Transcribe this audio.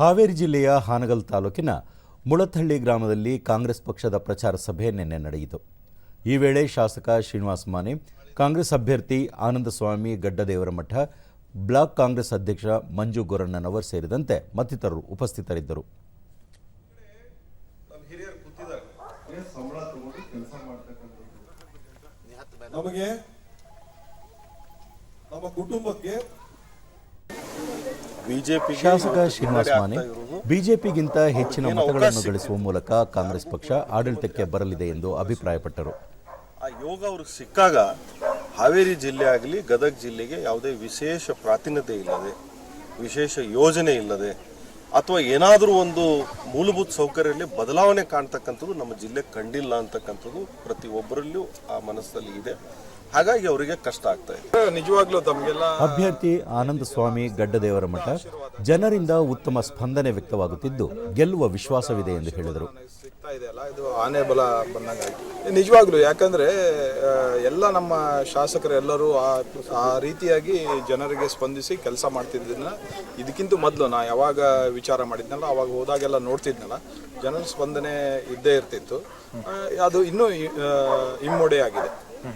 ಹಾವೇರಿ ಜಿಲ್ಲೆಯ ಹಾನಗಲ್ ತಾಲೂಕಿನ ಮುಳಥಳ್ಳಿ ಗ್ರಾಮದಲ್ಲಿ ಕಾಂಗ್ರೆಸ್ ಪಕ್ಷದ ಪ್ರಚಾರ ಸಭೆ ನಿನ್ನೆ ನಡೆಯಿತು. ಈ ವೇಳೆ ಶಾಸಕ ಶ್ರೀನಿವಾಸ ಮಾನೆ ಕಾಂಗ್ರೆಸ್ ಅಭ್ಯರ್ಥಿ ಆನಂದಸ್ವಾಮಿ ಗಡ್ಡದೇವರಮಠ ಬ್ಲಾಕ್ ಕಾಂಗ್ರೆಸ್ ಅಧ್ಯಕ್ಷ ಮಂಜು ಗೊರಣ್ಣನವರ್ ಸೇರಿದಂತೆ ಮತ್ತಿತರರು ಉಪಸ್ಥಿತರಿದ್ದರು. ನಮಗೆ ನಮ್ಮ ಕುಟುಂಬಕ್ಕೆ ಶಾಸಕ ಶ್ರೀನಿವಾಸ ಮಾನೆ ಬಿಜೆಪಿಗಿಂತ ಹೆಚ್ಚಿನ ಮತಗಳನ್ನು ಗಳಿಸುವ ಮೂಲಕ ಕಾಂಗ್ರೆಸ್ ಪಕ್ಷ ಆಡಳಿತಕ್ಕೆ ಬರಲಿದೆ ಎಂದು ಅಭಿಪ್ರಾಯಪಟ್ಟರು. ಆ ಯೋಗ ಅವ್ರಿಗೆ ಸಿಕ್ಕಾಗ ಹಾವೇರಿ ಜಿಲ್ಲೆ ಆಗಲಿ ಗದಗ ಜಿಲ್ಲೆಗೆ ಯಾವುದೇ ವಿಶೇಷ ಪ್ರಾತಿನಿಧ್ಯ ಇಲ್ಲದೆ ವಿಶೇಷ ಯೋಜನೆ ಇಲ್ಲದೆ ಅಥವಾ ಏನಾದರೂ ಒಂದು ಮೂಲಭೂತ ಸೌಕರ್ಯದಲ್ಲಿ ಬದಲಾವಣೆ ಕಾಣ್ತಕ್ಕಂಥದ್ದು ನಮ್ಮ ಜಿಲ್ಲೆ ಕಂಡಿಲ್ಲ ಅಂತಕ್ಕಂಥದ್ದು ಪ್ರತಿಯೊಬ್ಬರಲ್ಲೂ ಆ ಮನಸ್ಸಲ್ಲಿ ಇದೆ. ಹಾಗಾಗಿ ಅವರಿಗೆ ಕಷ್ಟ ಆಗ್ತಾ ಇದೆ. ನಿಜವಾಗ್ಲೂ ತಮಗೆಲ್ಲ ಅಭ್ಯರ್ಥಿ ಆನಂದ ಸ್ವಾಮಿ ಗಡ್ಡದೇವರ ಮಠ ಜನರಿಂದ ಉತ್ತಮ ಸ್ಪಂದನೆ ವ್ಯಕ್ತವಾಗುತ್ತಿದ್ದು ಗೆಲ್ಲುವ ವಿಶ್ವಾಸವಿದೆ ಎಂದು ಹೇಳಿದರು. ಸಿಗ್ತಾ ಇದೆ ಆನೆ ಬಲ ಬಂದಂಗ ನಿಜವಾಗ್ಲೂ, ಯಾಕಂದ್ರೆ ಎಲ್ಲ ನಮ್ಮ ಶಾಸಕರು ಎಲ್ಲರೂ ಆ ಆ ರೀತಿಯಾಗಿ ಜನರಿಗೆ ಸ್ಪಂದಿಸಿ ಕೆಲಸ ಮಾಡ್ತಿದ್ದನ್ನ ಇದಕ್ಕಿಂತ ಮೊದಲು ನಾ ಯಾವಾಗ ವಿಚಾರ ಮಾಡಿದ್ನಲ್ಲ, ಅವಾಗ ಹೋದಾಗೆಲ್ಲ ನೋಡ್ತಿದ್ನಲ್ಲ, ಜನರ ಸ್ಪಂದನೆ ಇದ್ದೇ ಇರ್ತಿತ್ತು. ಅದು ಇನ್ನೂ ಇಮ್ಮೊಡೆ ಆಗಿದೆ